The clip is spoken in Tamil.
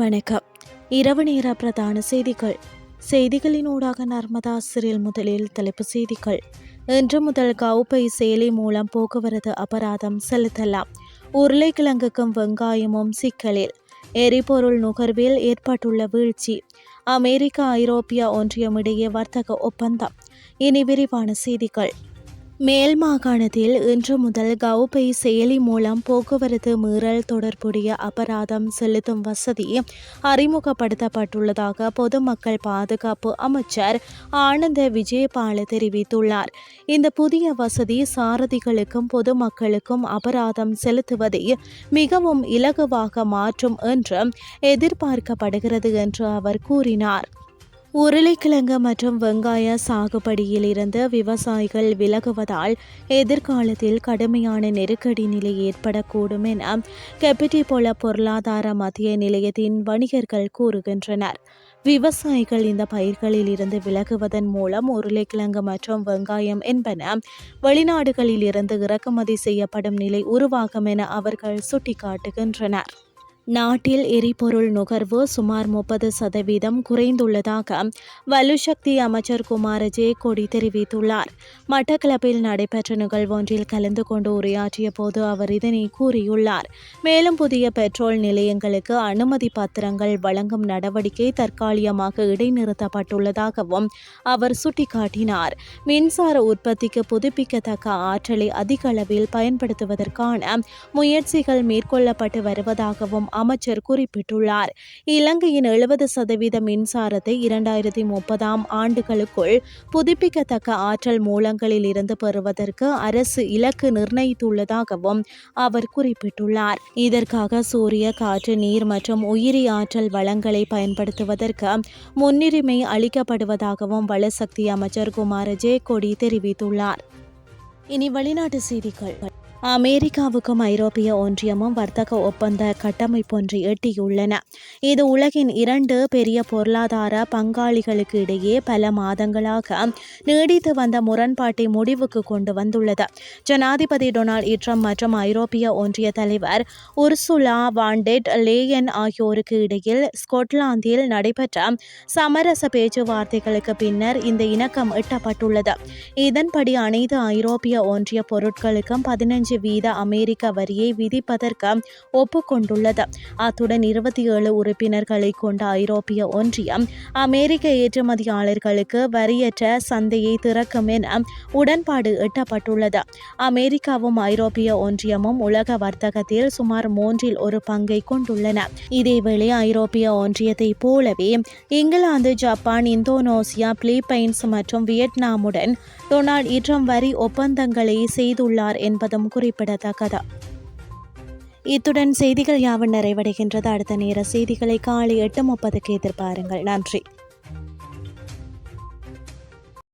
வணக்கம். இரவு நேர பிரதான செய்திகள். செய்திகளினூடாக நர்மதா சிறில் முதலில் தலைப்பு செய்திகள். இன்று முதல் கவுப்பை செயலி மூலம் போக்குவரத்து அபராதம் செலுத்தலாம். உருளைக்கிழங்குக்கும் வெங்காயமும் சிக்கலில். எரிபொருள் நுகர்வில் ஏற்பட்டுள்ள வீழ்ச்சி. அமெரிக்கா ஐரோப்பிய ஒன்றியம் இடையே வர்த்தக ஒப்பந்தம். இனி விரிவான செய்திகள். மேல் மாகாணத்தில் இன்று முதல் கவுபை செயலி மூலம் போக்குவரத்து மீறல் தொடர்புடைய அபராதம் செலுத்தும் வசதி அறிமுகப்படுத்தப்பட்டுள்ளதாக பொதுமக்கள் பாதுகாப்பு அமைச்சர் ஆனந்த விஜயபால தெரிவித்துள்ளார். இந்த புதிய வசதி சாரதிகளுக்கும் பொதுமக்களுக்கும் அபராதம் செலுத்துவதை மிகவும் இலகுவாக மாற்றும் என்று எதிர்பார்க்கப்படுகிறது என்று அவர் கூறினார். உருளைக்கிழங்கு மற்றும் வெங்காய சாகுபடியில் இருந்து விவசாயிகள் விலகுவதால் எதிர்காலத்தில் கடுமையான நெருக்கடி நிலை ஏற்படக்கூடும் என கெபிட்டி போல பொருளாதார மத்திய நிலையத்தின் வணிகர்கள் கூறுகின்றனர். விவசாயிகள் இந்த பயிர்களில் இருந்து விலகுவதன் மூலம் உருளைக்கிழங்கு மற்றும் வெங்காயம் என்பன வெளிநாடுகளில் இருந்து இறக்குமதி செய்யப்படும் நிலை உருவாகும் என அவர்கள் சுட்டிக்காட்டுகின்றனர். நாட்டில் எரிபொருள் நுகர்வு சுமார் முப்பது சதவீதம் குறைந்துள்ளதாக வலுசக்தி அமைச்சர் குமார ஜே கொடி தெரிவித்துள்ளார். மட்டக்களப்பில் நடைபெற்ற நிகழ்வொன்றில் கலந்து கொண்டு உரையாற்றிய போது அவர் இதனை கூறியுள்ளார். மேலும் புதிய பெட்ரோல் நிலையங்களுக்கு அனுமதி பத்திரங்கள் வழங்கும் நடவடிக்கை தற்காலிகமாக இடைநிறுத்தப்பட்டுள்ளதாகவும் அவர் சுட்டிக்காட்டினார். மின்சார உற்பத்திக்கு புதுப்பிக்கத்தக்க ஆற்றலை அதிக அளவில் பயன்படுத்துவதற்கான முயற்சிகள் மேற்கொள்ளப்பட்டு வருவதாகவும் அமைச்சர் குறிப்பிட்டுள்ளார். இலங்கையின் எழுபது சதவீத மின்சாரத்தை இரண்டாயிரத்தி முப்பதாம் ஆண்டுகளுக்குள் புதுப்பிக்கத்தக்க ஆற்றல் மூலங்களில் இருந்து பெறுவதற்கு அரசு இலக்கு நிர்ணயித்துள்ளதாகவும் அவர் குறிப்பிட்டுள்ளார். இதற்காக சூரிய காற்று நீர் மற்றும் உயிரி ஆற்றல் வளங்களை பயன்படுத்துவதற்கு முன்னுரிமை அளிக்கப்படுவதாகவும் வளசக்தி அமைச்சர் குமார ஜே கொடி தெரிவித்துள்ளார். இனி வெளிநாட்டு செய்திகள். அமெரிக்காவுக்கும் ஐரோப்பிய ஒன்றியமும் வர்த்தக ஒப்பந்த கட்டமைப்பொன்றை எட்டியுள்ளன. இது உலகின் இரண்டு பெரிய பொருளாதார பங்காளிகளுக்கு இடையே பல மாதங்களாக நீடித்து வந்த முரண்பாட்டை முடிவுக்கு கொண்டு வந்துள்ளது. ஜனாதிபதி டொனால்ட் ட்ரம்ப் மற்றும் ஐரோப்பிய ஒன்றிய தலைவர் உர்சுலா வாண்டெட் லேயன் ஆகியோருக்கு இடையில் ஸ்கொட்லாந்தில் நடைபெற்ற சமரச பேச்சுவார்த்தைகளுக்கு பின்னர் இந்த இணக்கம் எட்டப்பட்டுள்ளது. இதன்படி அனைத்து ஐரோப்பிய ஒன்றிய பொருட்களுக்கும் பதினஞ்சு அஞ்சு வீத அமெரிக்க வரியை விதிப்பதற்கு ஒப்புக்கொண்டுள்ளது. அத்துடன் இருபத்தி ஏழு உறுப்பினர்களை கொண்ட ஐரோப்பிய ஒன்றியம் அமெரிக்க ஏற்றுமதியாளர்களுக்கு வரியற்ற சந்தையை திறக்கும் என உடன்பாடு எட்டப்பட்டுள்ளது. அமெரிக்காவும் ஐரோப்பிய ஒன்றியமும் உலக வர்த்தகத்தில் சுமார் மூன்றில் ஒரு பங்கை கொண்டுள்ளன. இதேவேளை ஐரோப்பிய ஒன்றியத்தை போலவே இங்கிலாந்து ஜப்பான் இந்தோனேசியா பிலிப்பைன்ஸ் மற்றும் வியட்நாமுடன் டொனால்ட் இட்ரம் வரி ஒப்பந்தங்களை செய்துள்ளார் என்பதும் குறிப்பிடத்தக்கது. இத்துடன் செய்திகள் யாவும் நிறைவடைகின்றது. அடுத்த நேர செய்திகளை காலை எட்டு முப்பதுக்கு எதிர்பாருங்கள். நன்றி.